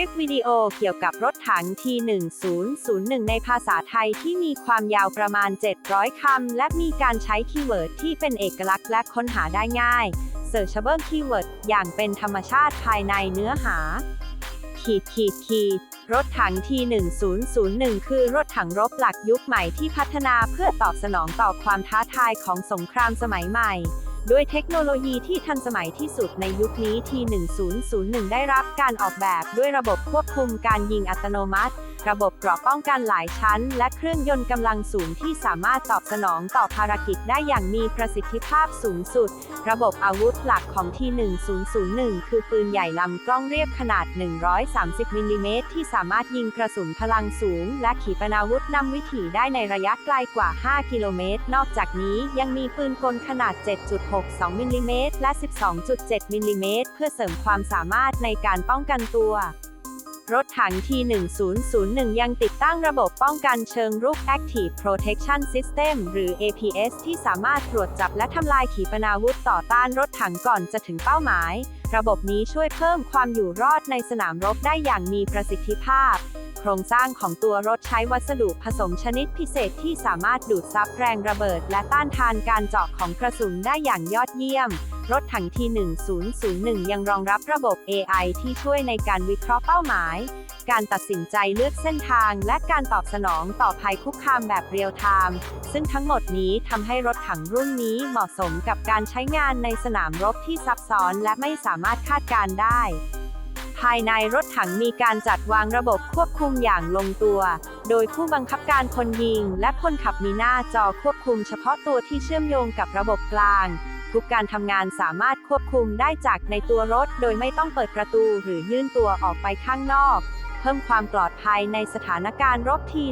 ลิปวิดีโอเกี่ยวกับรถถัง T1001 ในภาษาไทยที่มีความยาวประมาณ 700 คำ และมีการใช้คีย์เวิร์ดที่เป็นเอกลักษณ์และค้นหาได้ง่าย Searchable Keyword อย่างเป็นธรรมชาติภายในเนื้อหา ขีดขีดขีดรถถัง T1001 คือรถถังรบหลักยุคใหม่ที่พัฒนาเพื่อตอบสนองต่อความท้าทายของสงครามสมัยใหม่ ด้วยเทคโนโลยีที่ทันสมัยที่สุดในยุคนี้ T1001 ได้รับการออกแบบด้วยระบบควบคุมการยิงอัตโนมัติ ระบบเกราะป้องกันหลายชั้น และเครื่องยนต์กำลังสูงที่สามารถตอบสนองต่อภารกิจได้อย่างมีประสิทธิภาพสูงสุด ระบบอาวุธหลักของ T1001 คือปืนใหญ่ลำกล้องเรียบขนาด 130มิลลิเมตรที่สามารถยิงกระสุนพลังสูง และขีปนาวุธนำวิถีได้ในระยะไกลกว่า 5 กิโลเมตร นอกจากนี้ยังมีปืนกลขนาด 7.62มิลลิเมตรและ 12.7มิลลิเมตรเพื่อเสริมความสามารถในการป้องกันตัว รถถัง T1001 ยังติดตั้งระบบป้องกันเชิงรุก Active Protection System หรือ APS ที่สามารถตรวจจับและทำลายขีปนาวุธต่อต้านรถถังก่อนจะถึงเป้าหมาย ระบบนี้ช่วยเพิ่มความอยู่รอดในสนามรบได้อย่างมีประสิทธิภาพ โครงสร้างของตัวรถใช้วัสดุผสมชนิดพิเศษที่สามารถดูดซับแรงระเบิด และต้านทานการเจาะของกระสุนได้อย่างยอดเยี่ยม รถถัง T1001 ยังรองรับระบบ AI ที่ช่วยในการวิเคราะห์เป้าหมาย การตัดสินใจเลือกเส้นทาง และการตอบสนองต่อภัยคุกคามแบบเรียลไทม์ ซึ่งทั้งหมดนี้ทำให้รถถังรุ่นนี้เหมาะสมกับการใช้งานในสนามรบที่ซับซ้อนและไม่สามารถคาดการได้ภายในรถถังมีการจัดวางระบบควบคุมอย่างลงตัว โดยผู้บังคับการคนยิงและคนขับมีหน้าจอควบคุมเฉพาะตัวที่เชื่อมโยงกับระบบกลาง ทุกการทำงานสามารถควบคุมได้จากในตัวรถ โดยไม่ต้องเปิดประตูหรือยื่นตัวออกไปข้างนอก เพิ่มความปลอดภัยในสถานการณ์รบที่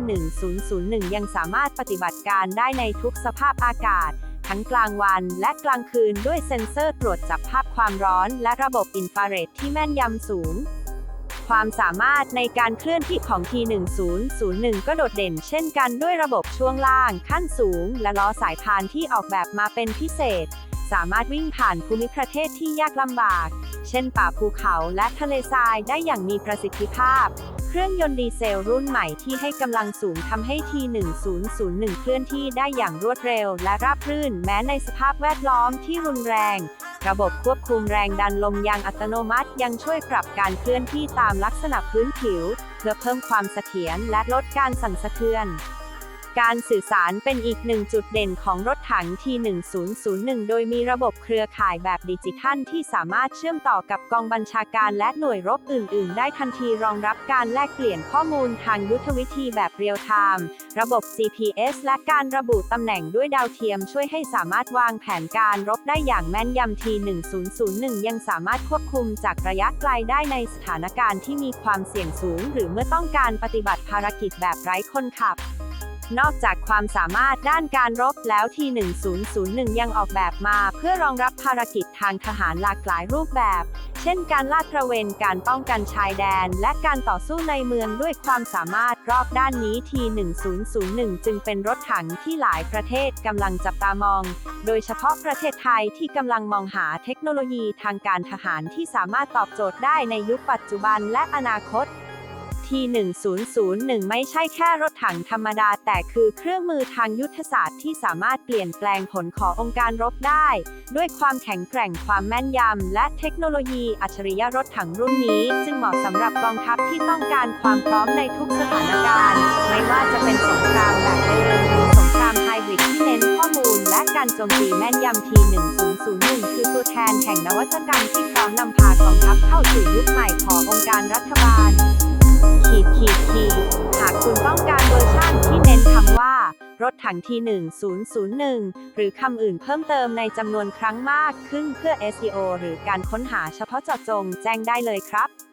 1001 ยังสามารถปฏิบัติการได้ในทุกสภาพอากาศ ทั้งกลางวันและกลางคืนด้วยเซ็นเซอร์ตรวจจับภาพความร้อน และระบบอินฟราเรดที่แม่นยำสูงความสามารถในการเคลื่อนที่ของ T1001 ก็โดดเด่นเช่นกันด้วยระบบช่วงล่างขั้นสูง และล้อสายพานที่ออกแบบมาเป็นพิเศษ สามารถวิ่งผ่านภูมิประเทศที่ยากลำบาก เช่นป่าภูเขาและทะเลทรายได้อย่างมีประสิทธิภาพ เครื่องยนต์ดีเซลรุ่นใหม่ที่ให้กำลังสูงทำให้ T1001 เคลื่อนที่ได้อย่างรวดเร็วและราบรื่นแม้ในสภาพแวดล้อมที่รุนแรง ระบบควบคุมแรงดันลมยางอัตโนมัติยังช่วยปรับการเคลื่อนที่ตามลักษณะพื้นผิว เพื่อเพิ่มความเสถียรและลดการสั่นสะเทือน การสื่อสารเป็นอีกหนึ่งจุดเด่นของรถถัง T1001 โดยมีระบบเครือข่ายแบบดิจิทัลที่สามารถเชื่อมต่อกับกองบัญชาการและหน่วยรบอื่น ๆ ได้ทันทีรองรับการแลกเปลี่ยนข้อมูลทางยุทธวิธีแบบเรียลไทม์ระบบ GPS และการระบุตำแหน่งด้วยดาวเทียมช่วยให้สามารถวางแผนการรบได้อย่างแม่นยำ T1001 ยังสามารถควบคุมจากระยะไกลได้ในสถานการณ์ที่มีความเสี่ยงสูง หรือเมื่อต้องการปฏิบัติภารกิจแบบไร้คนขับ นอกจากความสามารถด้านการรบแล้วที 1001 ยังออกแบบมาเพื่อรองรับภารกิจทางทหารหลากหลายรูปแบบ เช่นการลาดตระเวนการป้องกันชายแดน และการต่อสู้ในเมืองด้วยความสามารถรอบด้านนี้ที 1001 จึงเป็นรถถังที่หลายประเทศกำลังจับตามอง โดยเฉพาะประเทศไทยที่กำลังมองหาเทคโนโลยีทางการทหารที่สามารถตอบโจทย์ได้ในยุคปัจจุบันและอนาคต ที1001 ไม่ใช่แค่รถถังธรรมดา แต่คือเครื่องมือทางยุทธศาสตร์ที่สามารถเปลี่ยนแปลงผลขององค์การรบได้ ด้วยความแข็งแกร่งความแม่นยำ และเทคโนโลยีอัจฉริยะรถถังรุ่นนี้ จึงเหมาะสำหรับกองทัพที่ต้องการความพร้อมในทุกสถานการณ์ ไม่ว่าจะเป็นสงครามแบบเดิมหรือสงครามไฮบริดที่เน้นข้อมูล และการโจมตีแม่นยำที1001 คือตัวแทนแห่งนวัตกรรมที่พร้อมนำพากองทัพเข้าสู่ยุคใหม่ขององค์การรัฐบาล ขีดขีดขีดหากคุณต้องการเวอร์ชั่นที่เน้นคำว่า รถถังที1001 หรือคำอื่นเพิ่มเติมในจำนวนครั้งมากขึ้นเพื่อ SEO หรือการค้นหาเฉพาะเจาะจงแจ้งได้เลยครับ